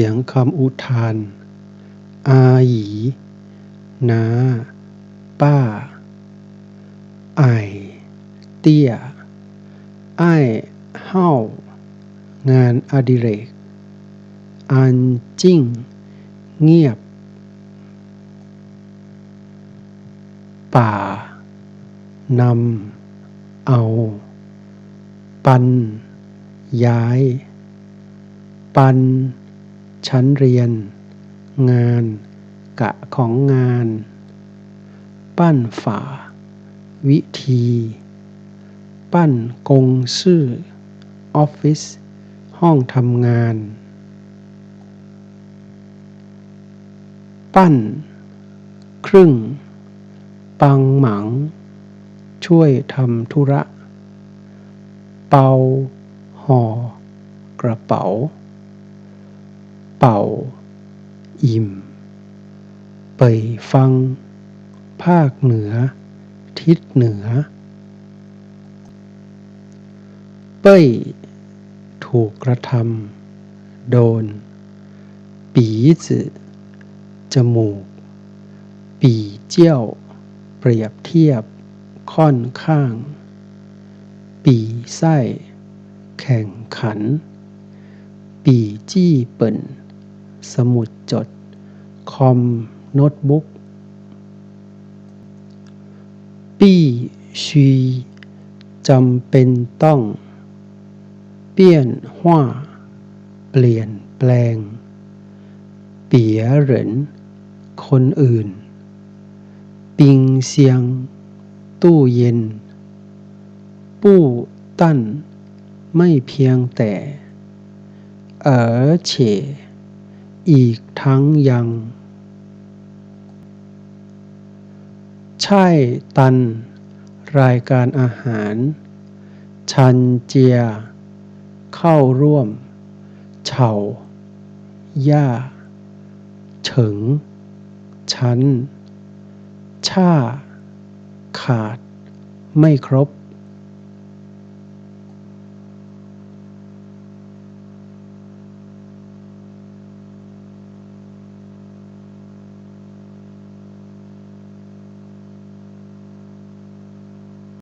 สียงคำอุทาน อาหยีนาป้า ไอ เตี้ยอ้ายเฮ้างานอดิเรก อันจิ้ง เงียบ ป่านำเอา ปัน ย้าย ปัน ชั้นเรียน งาน กะของงาน ปั้นฝา วิธี ปั้นกงซื่อ ออฟฟิศ ห้องทำงาน ปั้น ครึ่ง ปังหมัง ช่วยทำธุระ เปาห่อกระเป๋า เป่า อิ่ม เป่ยฟัง ภาคเหนือ ทิศเหนือ เป้ย ถูกกระทำโดน ปีจืจมูก ปีเจี้ยว เปรียบเทียบ ค่อนข้าง ปีไส้ แข่งขัน ปีจี้เปิ่น สมุดจด คอม โน้ตบุ๊กปี้ชีจำเป็นต้อง เปี้ยนห้าเปลี่ยนแปลง เปี๋ยเหริน คนอื่น ปิงเซียง ตู้เย็น ปู้ตั้น ไม่เพียงแต่ เอ๋อเฉ่ อีกทั้งยัง ใช่ตัน รายการอาหาร ชันเจีย เข้าร่วม เฉาย่า เฉิง ชั้น ช่า ขาด ไม่ครบ